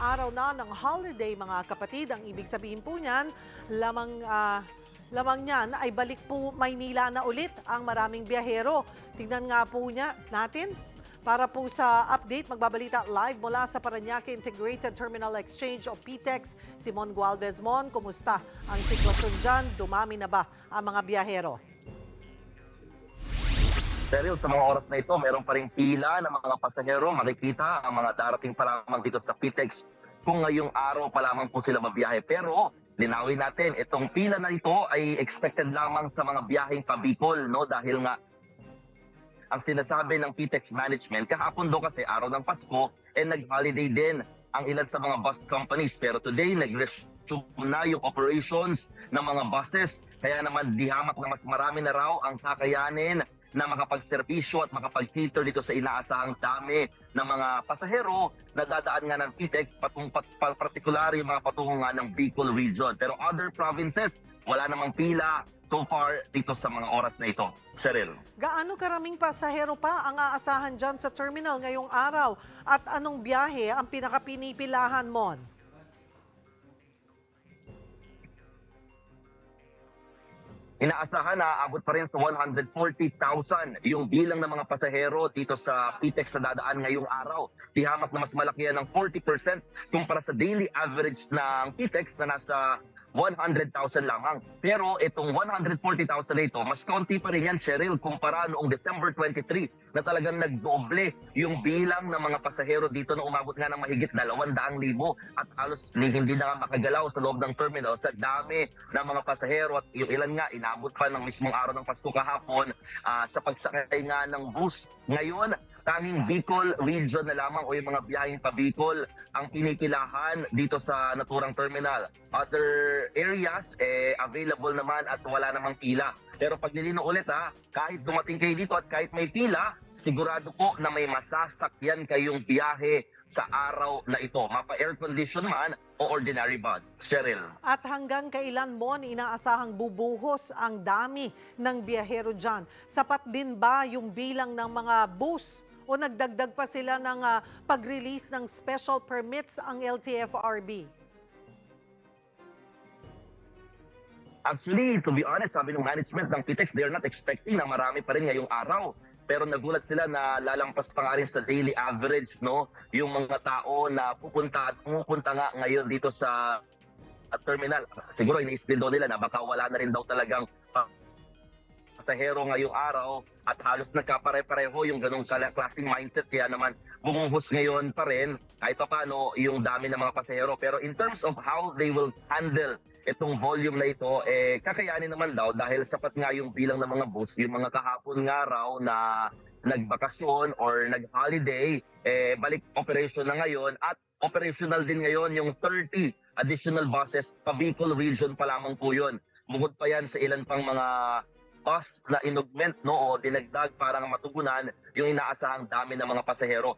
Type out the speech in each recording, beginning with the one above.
araw na ng holiday mga kapatid. Ang ibig sabihin po niyan, lamang ah, lamang niyan ay balik po Maynila na ulit ang maraming biyahero. Tingnan nga po niya natin. Para po sa update, magbabalita live mula sa Paranaque Integrated Terminal Exchange o PTEX, Simon Gualvez Mon. Kumusta ang sitwasyon dyan? Dumami na ba ang mga biyahero? Pero sa mga oras na ito, meron pa rin pila ng mga pasahero. Makikita ang mga darating pa lamang dito sa PTEX kung ngayong araw pa lamang po sila mabiyahe. Pero linawin natin, itong pila na ito ay expected lamang sa mga biyaheng pabikol, no? Dahil nga ang sinasabi ng PTEX management, kahapon do kasi araw ng Pasko, eh nag-holiday din ang ilan sa mga bus companies. Pero today, nag-resume na yung operations ng mga buses. Kaya naman dihamak na mas marami na raw ang kakayanin na makapagserbisyo at makapag-cater dito sa inaasahang dami ng mga pasahero na dadaan nga ng PTEX patung pat, pat, particular yung mga patungo nga ng Bicol region. Pero other provinces, wala namang pila so far dito sa mga oras na ito. Cheryl. Gaano karaming pasahero pa ang aasahan dyan sa terminal ngayong araw? At anong biyahe ang pinakapinipilahan mo? Inaasahan na abot pa rin sa 140,000 yung bilang ng mga pasahero dito sa PTEX na dadaan ngayong araw. Tihamak na mas malaki yan ng 40% kumpara sa daily average ng PTEX na nasa 100,000 lamang. Pero itong 140,000 na ito, mas kaunti pa rin yan, Cheryl, kumpara noong December 23 na talagang nagdoble yung bilang ng mga pasahero dito na umabot nga ng mahigit 200,000 at halos hindi na makagalaw sa loob ng terminal sa dami ng mga pasahero at yung ilan nga inabot pa ng mismong araw ng Pasko kahapon ah, sa pagsakay nga ng bus. Ngayon, tanging Bicol region na lamang o yung mga biyaheng pa Bicol ang pinipilahan dito sa naturang terminal. Other areas, eh, available naman at wala namang pila. Pero pag nilino ulit ha, kahit dumating kayo dito at kahit may pila, sigurado po na may masasakyan kayong biyahe sa araw na ito. Mapa-air condition man o ordinary bus. Cheryl. At hanggang kailan mo inaasahang bubuhos ang dami ng biyahero dyan? Sapat din ba yung bilang ng mga bus? O nagdagdag pa sila ng ah, pag-release ng special permits ang LTFRB? Actually, to be honest, sabi ng management ng PTEX, they're not expecting na marami pa rin ngayong araw. Pero nagulat sila na lalampas pa nga rin sa daily average, no? Yung mga tao na pupunta at pumupunta nga ngayon dito sa at terminal. Siguro iniisip din daw nila na baka wala na rin daw talagang ah, pasahero ngayong araw at halos nagkapare-pareho yung ganong klaseng mindset. Kaya naman bumuhos ngayon pa rin kahit pa paano yung dami ng mga pasahero. Pero in terms of how they will handle itong volume na ito eh kakayanin naman daw dahil sapat nga yung bilang ng mga bus yung mga kahapon nga raw na nagbakasyon or nag-holiday eh balik operation na ngayon at operational din ngayon yung 30 additional buses pa Bicol region pa lamang po yun. Bukod pa yan sa ilan pang mga bus na inugment no o dinagdag para matugunan yung inaasahang dami ng mga pasahero.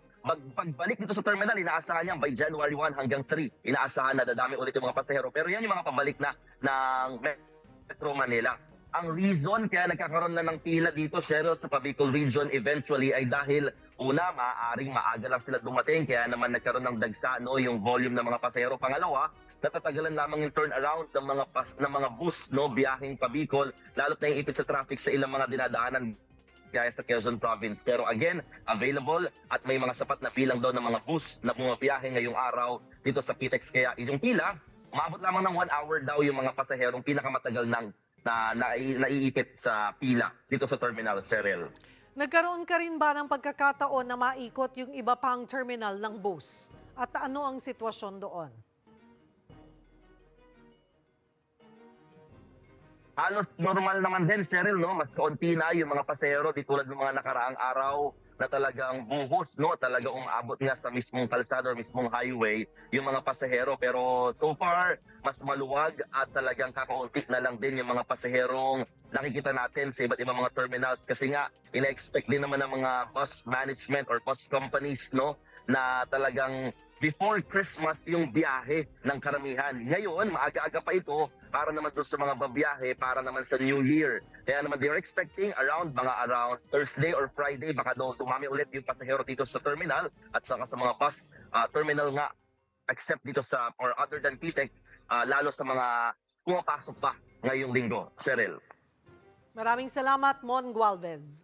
Pagbalik dito sa terminal, inaasahan niyan by January 1 hanggang 3. Inaasahan na dadami ulit yung mga pasahero. Pero yan yung mga pabalik na ng Metro Manila. Ang reason kaya nagkakaroon na ng pila dito, Cheryl, sa Pabicol Region eventually ay dahil una, maaaring maaga lang sila dumating kaya naman nagkaroon ng dagsa no, yung volume ng mga pasahero. Pangalawa, natatagalan lamang yung turnaround ng mga pas, ng mga bus no biyaheng pabicol lalo't na ipit sa traffic sa ilang mga dinadaanan gaya sa Quezon Province. Pero again, available at may mga sapat na pilang daw ng mga bus na bumabiyahe ngayong araw dito sa PTEX. Kaya yung pila, umabot lamang ng one hour daw yung mga pasaherong pinakamatagal ng na, na naiipit sa pila dito sa terminal, Cheryl. Nagkaroon ka rin ba ng pagkakataon na maikot yung iba pang terminal ng bus? At ano ang sitwasyon doon? Halos normal naman din, Cheryl, no? Mas kaunti na yung mga pasahero di tulad ng mga nakaraang araw na talagang buhos, no? Talagang umabot nga sa mismong kalsada or mismong highway yung mga pasahero. Pero so far, mas maluwag at talagang kakaunti na lang din yung mga pasaherong nakikita natin sa iba't ibang mga terminals kasi nga ina-expect din naman ng mga bus management or bus companies no na talagang before Christmas yung biyahe ng karamihan. Ngayon, maaga-aga pa ito para naman doon sa mga babiyahe para naman sa New Year. Kaya naman they're expecting around mga around Thursday or Friday baka daw tumami ulit yung pasahero dito sa terminal at saka sa mga bus ah, terminal nga except dito sa or other than PTEX, ah, lalo sa mga pumapasok pa ngayong linggo. Cheryl. Maraming salamat, Mon Gualvez.